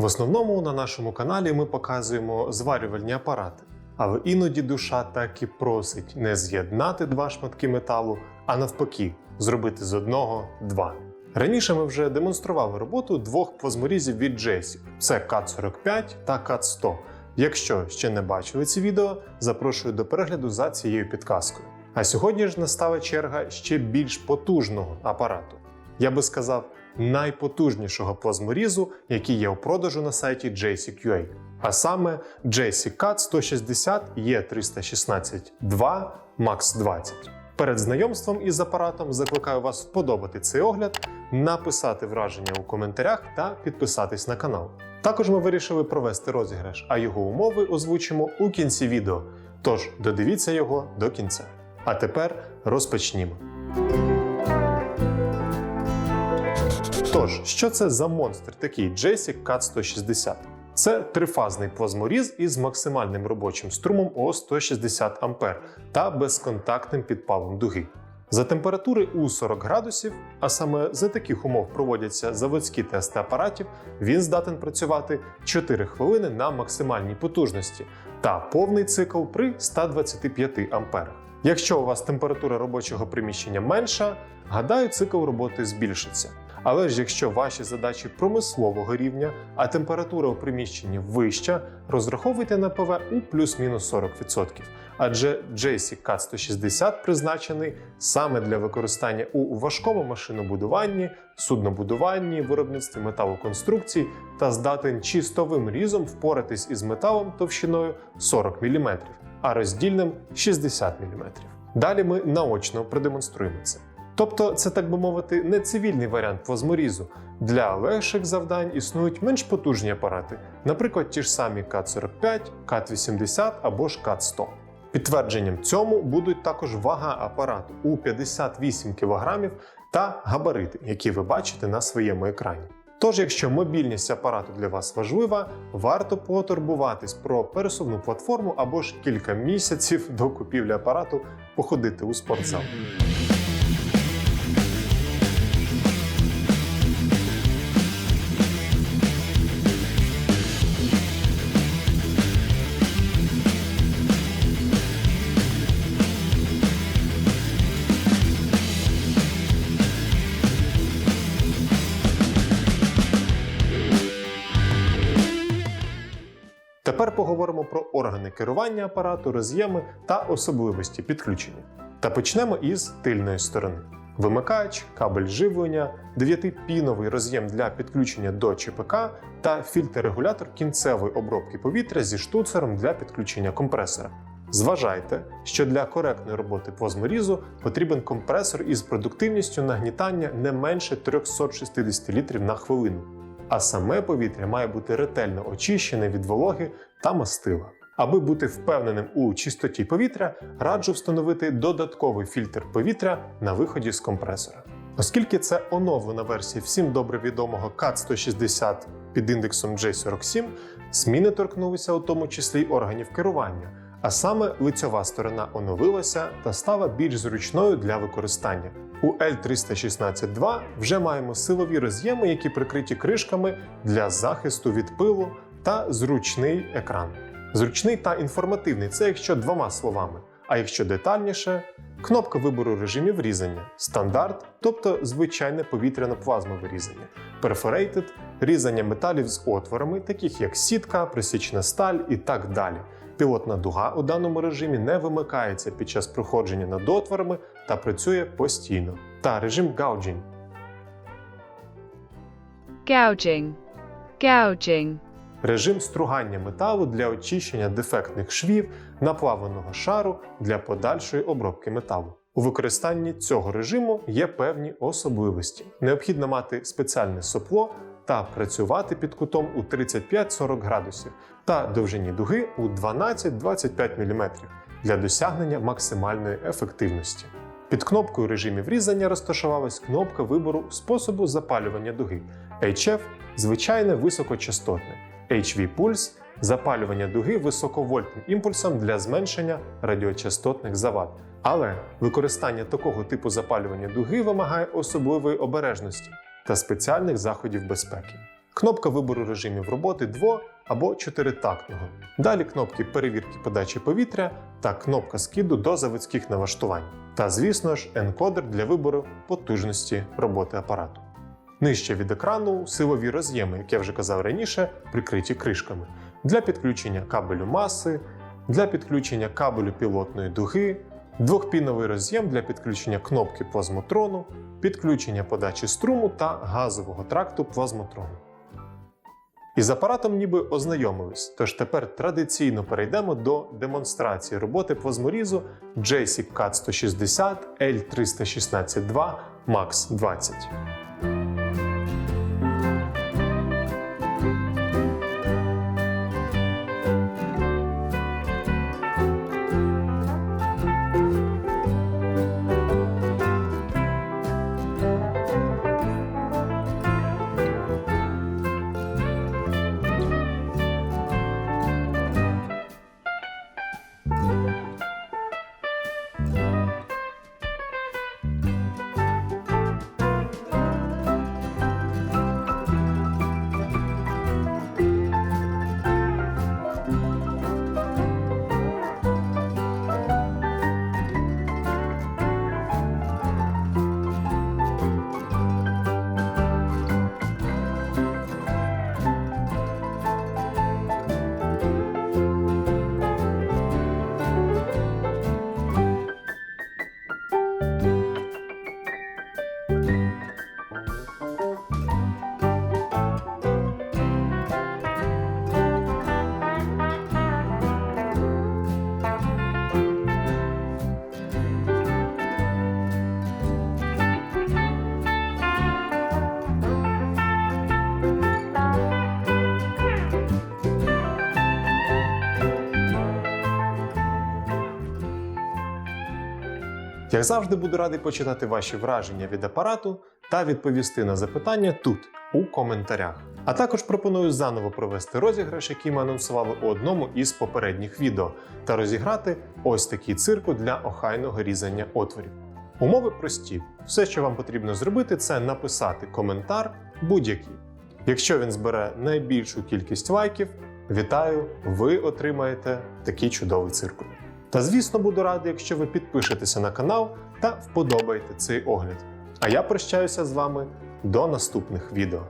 В основному на нашому каналі ми показуємо зварювальні апарати, але іноді душа так і просить не з'єднати два шматки металу, а навпаки, зробити з одного два. Раніше ми вже демонстрували роботу двох плазморізів від JC. Це CAT-45 та CAT-100. Якщо ще не бачили ці відео, запрошую до перегляду за цією підказкою. А сьогодні ж настала черга ще більш потужного апарату. Я би сказав, найпотужнішого плазморізу, який є у продажу на сайті JCQA. А саме JC CAT 160 E316 2 Max 20. Перед знайомством із апаратом закликаю вас вподобати цей огляд, написати враження у коментарях та підписатись на канал. Також ми вирішили провести розіграш, а його умови озвучимо у кінці відео. Тож додивіться його до кінця. А тепер розпочнімо. Тож, що це за монстр такий JC CAT 160? Це трифазний плазморіз із максимальним робочим струмом о 160 А та безконтактним підпалом дуги. За температури у 40 градусів, а саме за таких умов проводяться заводські тести апаратів, він здатен працювати 4 хвилини на максимальній потужності та повний цикл при 125 амперах. Якщо у вас температура робочого приміщення менша, гадаю, цикл роботи збільшиться. Але ж якщо ваші задачі промислового рівня, а температура у приміщенні вища, розраховуйте на ПВ у плюс-мінус 40%. Адже JC CAT 160 призначений саме для використання у важкому машинобудуванні, суднобудуванні, виробництві металоконструкцій та здатен чистовим різом впоратись із металом товщиною 40 мм, а роздільним 60 мм. Далі ми наочно продемонструємо це. Тобто, це, так би мовити, не цивільний варіант плазморізу. Для легших завдань існують менш потужні апарати, наприклад, ті ж самі КАТ-45, КАТ-80 або ж КАТ-100. Підтвердженням цьому будуть також вага апарату у 58 кг та габарити, які ви бачите на своєму екрані. Тож, якщо мобільність апарату для вас важлива, варто потурбуватись про пересувну платформу або ж кілька місяців до купівлі апарату походити у спортзал. Тепер поговоримо про органи керування апарату, роз'єми та особливості підключення. Та почнемо із тильної сторони. Вимикач, кабель живлення, 9-піновий роз'єм для підключення до ЧПК та фільтр-регулятор кінцевої обробки повітря зі штуцером для підключення компресора. Зважайте, що для коректної роботи плазморізу потрібен компресор із продуктивністю нагнітання не менше 360 літрів на хвилину а саме повітря має бути ретельно очищене від вологи та мастила. Аби бути впевненим у чистоті повітря, раджу встановити додатковий фільтр повітря на виході з компресора. Оскільки це оновлена версія всім добре відомого CAT 160 під індексом J47, зміни торкнулися у тому числі й органів керування, а саме лицьова сторона оновилася та стала більш зручною для використання. У L316-2 вже маємо силові роз'єми, які прикриті кришками для захисту від пилу та зручний екран. Зручний та інформативний це якщо двома словами. А якщо детальніше, кнопка вибору режимів різання, стандарт, тобто звичайне повітряно-плазмове різання, Perforated – різання металів з отворами, таких як сітка, присічна сталь і так далі. Пілотна дуга у даному режимі не вимикається під час проходження над отворами та працює постійно. Та режим Gouging. gouging, gouging, Режим стругання металу для очищення дефектних швів, наплаваного шару для подальшої обробки металу. У використанні цього режиму є певні особливості. Необхідно мати спеціальне сопло та працювати під кутом у 35-40 градусів та довжині дуги у 12-25 мм для досягнення максимальної ефективності. Під кнопкою режимів різання розташувалась кнопка вибору способу запалювання дуги HF звичайне високочастотне, HV пульс запалювання дуги високовольтним імпульсом для зменшення радіочастотних завад. Але використання такого типу запалювання дуги вимагає особливої обережності та спеціальних заходів безпеки. кнопка вибору режимів роботи дво або чотиритактного. Далі кнопки перевірки подачі повітря та кнопка скиду до заводських налаштувань. Та, звісно ж, енкодер для вибору потужності роботи апарату. Нижче від екрану силові роз'єми, як я вже казав раніше, прикриті кришками для підключення кабелю маси, для підключення кабелю пілотної дуги, двохпіновий роз'єм для підключення кнопки плазмотрону, підключення подачі струму та газового тракту плазмотрону. Із апаратом ніби ознайомились, тож тепер традиційно перейдемо до демонстрації роботи плазморізу JSIC CAT 160 L316 Max 20. Як завжди, буду радий почитати ваші враження від апарату та відповісти на запитання тут, у коментарях. А також пропоную заново провести розіграш, який ми анонсували у одному із попередніх відео, та розіграти ось такий циркуль для охайного різання отворів. Умови прості. Все, що вам потрібно зробити, це написати коментар будь-який. Якщо він збере найбільшу кількість лайків, вітаю, ви отримаєте такий чудовий циркуль. Та звісно, буду радий, якщо ви підпишетеся на канал та вподобаєте цей огляд. А я прощаюся з вами до наступних відео.